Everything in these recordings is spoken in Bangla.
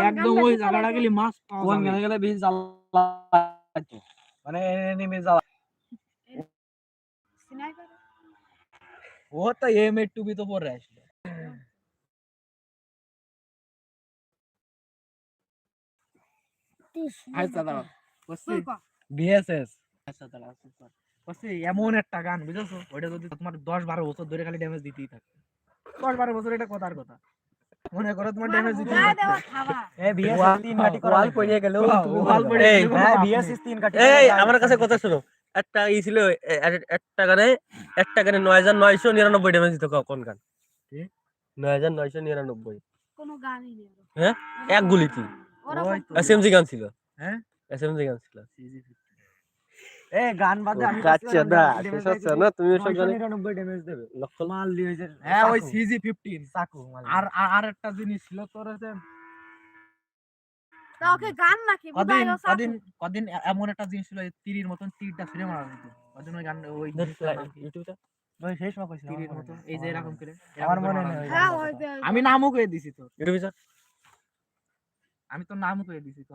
একদম ওই জায়গাটা গেলে মাছ পাওয়া কোন যাবে। গেলে বেশি জ্বালা মানে এনিমি জ্বালা ও তো এম এর টুবি তো পরে আসলো আচ্ছা বিএসএস আচ্ছা দাঁড়াও আচ্ছা, এমন একটা গান বুঝেছ? ওইটা যদি তোমার দশ বারো বছর ধরে খালি ড্যামেজ দিতেই থাকে। দশ বারো বছর এটা কথার কথা। মনে করো তোমার ড্যামেজ দিতেই গায়ে থাকবে। দেওয়া খাবা এ বিএসএস তিন কাটি ওয়াল লাগবে। গেল ওয়াল ওয়াল পড়ে এই, হ্যাঁ বিএসএস তিন কাটি এই আমার কাছে কথা শোনো একটা ই ছিল একটা গানে একটা গানে নয় হাজার নয়শো নিরানব্বই ড্যামেজ দিত কোন গান কি? নয় হাজার নয়শো নিরানব্বই গানই নেই হ্যাঁ? এক গুলিতে তো। এসএমজি গান ছিল হ্যাঁ? এসএমজি গান ছিল এ গান বাদে আমি না না তুমি ওসব জানি। 999 ড্যামেজ দেবে। লক্ষ মাল দিয়ে হ্যাঁ ওই সিজি ফিফটিন চাকু আর একটা জিনিস ছিল তোর হচ্ছে তা ওকে গান নাকি? কদিন কদিন কদিন এমন একটা জিনিস ছিল তীরের মতন তীরটা ছুঁড়ে মারা যেত কদিন ওই গান ওই জিনিসটার নাম কি? ইউটিউবটা ওই শেষ মা কইছিল তীরের মতো এই যে এরকম করে আমার মনে নেই যেত। হ্যাঁ গানটা। হইতে আমি নামও কয়ে দিছি তো ইউটিউবে আমি তোর নামও কয়ে দিছি তো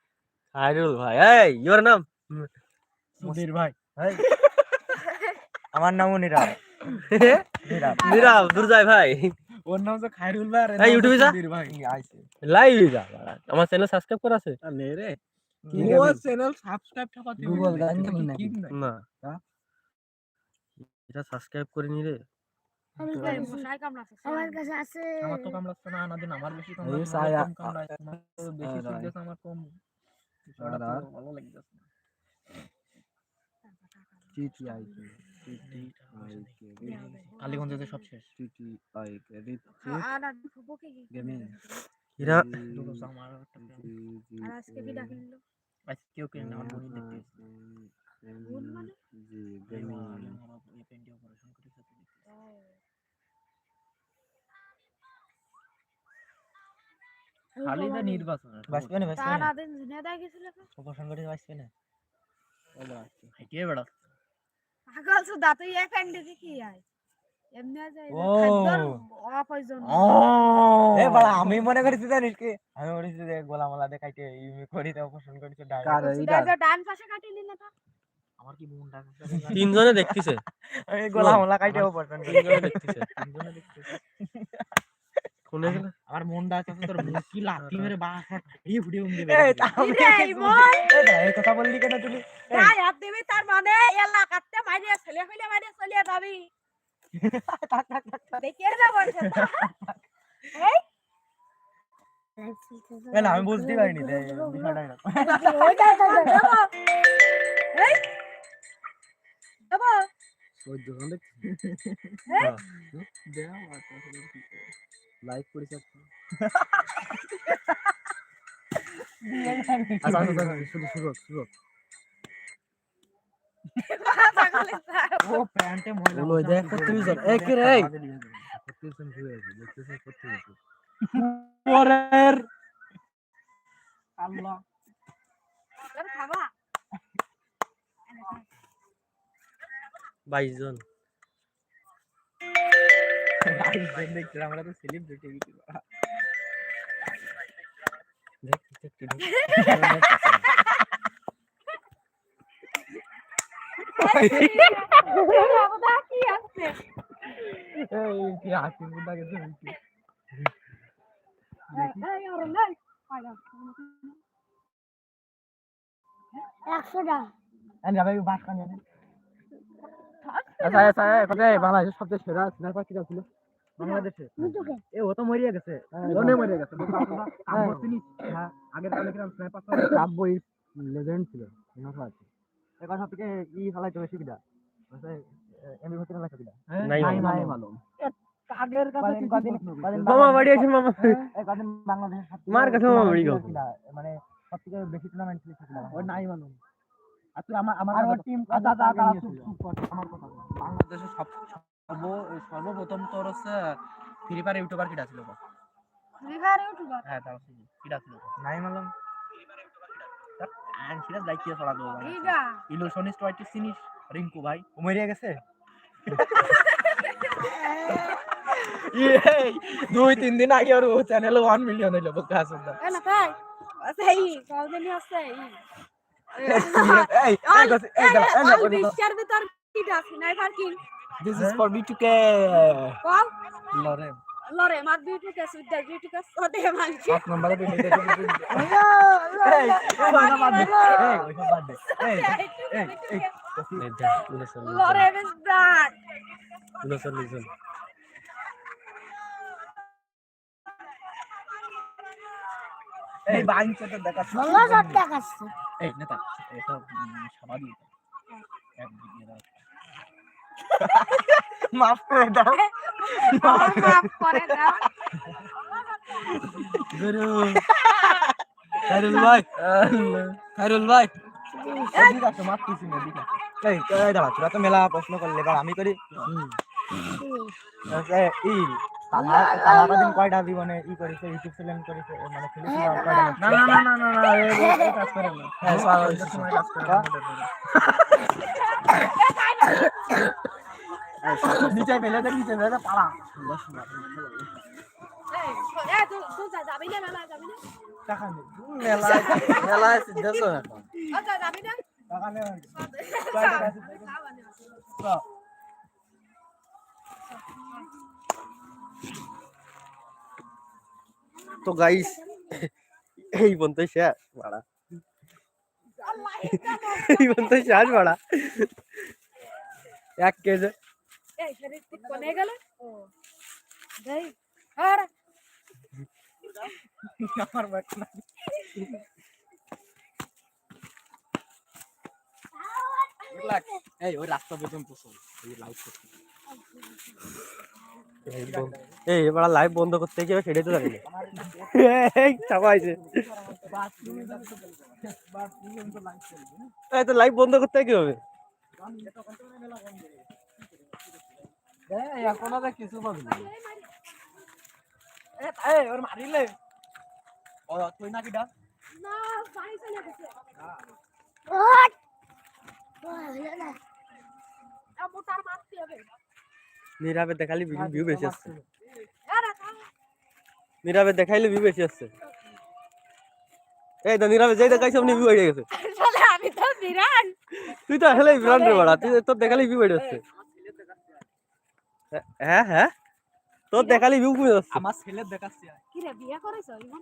হাইরুল ভাই। এই ইয়োর নাম? সুধীর ভাই। এই, আমার নামও নীরব নীরব নীরব দুর্জয় ভাই। ওর নাম তো খায়রুল ভাই আর এই, ইউটিউবে যা। সুধীর ভাই। আইছে। লাইভ যা। আমার চ্যানেল সাবস্ক্রাইব করা আছে? নে রে। ও চ্যানেল সাবস্ক্রাইব Google না, গান কি? না। হ্যাঁ? এটা সাবস্ক্রাইব রে। এই মশাই কামড়াচ্ছে। আমার কাছে আছে। আমার তো না আমার বেশি কম কামড়ায় তোমার তো বেশি আর- সুখ দিয়েছে আমার কম। আর- ভালো লাগতেছে কালীগঞ্জে সব শেষ। টিটি আইকে রিচি আর আর নির্বাচন না না। গেছিল না। বেড়া পাগল এক এমনি যায় অপয়জন এ বাড়া আমি মনে করেছি জানিস কি? আমি করেছি যে গোলামালা দেখাইতে ইমি করি তো অপারেশন করেছে কার ডান পাশে কাটিলি না তো। আমার কি মনটা তিনজনে দেখতেছে। আমি গোলামালা কাইতে অপারেশন তিনজনে দেখতেছে তিনজনে দেখতেছে। মনটা আছে তোর মুখ লাথি মেরে বাস ফাটিয়ে ফুটিয়ে উম দেবে এই ইমন! এই কথা বললি কেন তুই গায়ে হাত দিবি তার মানে এলাকাতে মারিয়ে ছেলে ফেলে মারিয়ে চলিয়ে যাবি দেখিয়ে না বলছে এই না আমি বুঝতে পারিনি বিষয়টা এরকম। লাইক করেছে আচ্ছা আচ্ছা আচ্ছা, এই ওরে নাই পাগল একশোটা আমি যাবে বাস কানে আচ্ছা আচ্ছা কোথায় বাংলাদেশের সবচেয়ে সেরা কিটা ছিল বাংলাদেশে এ ও তো মরিয়া গেছে। জনে মরিয়া গেছে। হ্যাঁ। আগের কালে স্নাইপার কাব্য লেজেন্ড ছিল। ইনাফা আছে। এ কথা থেকে ই ফেলাইতে বেশি ভর্তি না নাই নাই মালুম। কাছে মামা বাড়ি মামা সবথেকে মার কাছে মামা বাড়ি গো। ছিল, মানে সবথেকে বেশি টুর্নামেন্ট ছিল ওই নাই মালুম। আমার আমার টিম দাদা আমার কথা। সব সর্ব- সর্বপ্রথম তোর হচ্ছে ফ্রি ফায়ার ইউটিউবার কিটা ছিল গো? রিভার ইউটিউবার হ্যাঁ তাও ছিল। কিটা ছিল নাই মালুম আন সিরাজ ছড়া দেবো ইগা ইলুশনিস্ট ওয়াইটি চিনিস? রিঙ্কু ভাই। মরিয়া গেছে? এই, দুই তিন দিন আগে ওর চ্যানেলে ওয়ান মিলিয়ন হইল বোকা আসুন না তাই সেই কলদিন আছে এই এই এই গছে এই দাঁড়া, এই না, অল ওই দাঁড়া। বিশ্বের ভিতর কিটা sniper king This is for me to get. কল লরে লরে মার বিউটি কে সুদ্দা বিউটি কে সদে মানছি সাত নম্বরে পেলে দে এই এই বাদ বাদ দে এই ওইসব বাদ দে এই এই এই লরে বিস ব্রাড এই বাইনছে তো দেখা এই নেতা এটা স্বাভাবিক এক দিয়ে দাও মাফ করে দাও। মাফ করে খাইরুল ভাই খাইরুল ভাই। মেলা প্রশ্ন করলে এবার আমি করি। ই তাহারা কয়টা জীবনে ই করেছে ইউটিউব চ্যানেল করেছে মানে আর কয়টা না না না না না না এই এই কাজ করে না। হ্যাঁ, এই সময় কাজ করে নিচে ফেলে দে নিচে ফেলে দে পালা। এই এ তুই তুই যা যাবি না মেলা যাবি না টাকা নেই মেলা মেলা সিদ্ধেছো এখন ও যা যাবি না টাকা নেই তো গাইস এই পর্যন্ত শেষ, বাড়া। এই পর্যন্ত শেষ, বাড়া। এক কেজি। আমার এই, ওই রাস্তা পর্যন্ত চল এই করতে। এই এবার লাইভ বন্ধ করতে কি হবে সেটাই তো জানি না। চাপাইছে এই তো লাইভ বন্ধ করতে কি হবে এখন আর কিছু পাবি না। এই ওর মারিলে। ও তুই না না পানি চলে গেছে। ওট ও না। আ মোটার মারতে হবে। নীরবে দেখালে ভিউ বেশি আসছে। নীরবে দেখাইলে ভিউ বেশি আসছে। এই তো নীরবে যেই দেখাইছে আপনি ভিউ হয়ে গেছে। আমি তো বিরান তুই তো আসলে বিরান রে বড়া তুই তোর দেখালে ভিউ বেড়ে যাচ্ছে হ্যাঁ হ্যাঁ? তোর দেখালে ভিউ কমে যাচ্ছে আমার ছেলের দেখাচ্ছি। কি রে বিয়ে করেছ ইমন?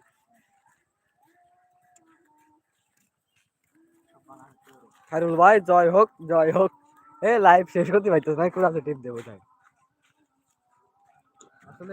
খায়রুল ভাই জয় হোক জয় হোক। এ লাইভ শেষ করতে পারতেছ না কোন আছে টিপ দেবো তাই।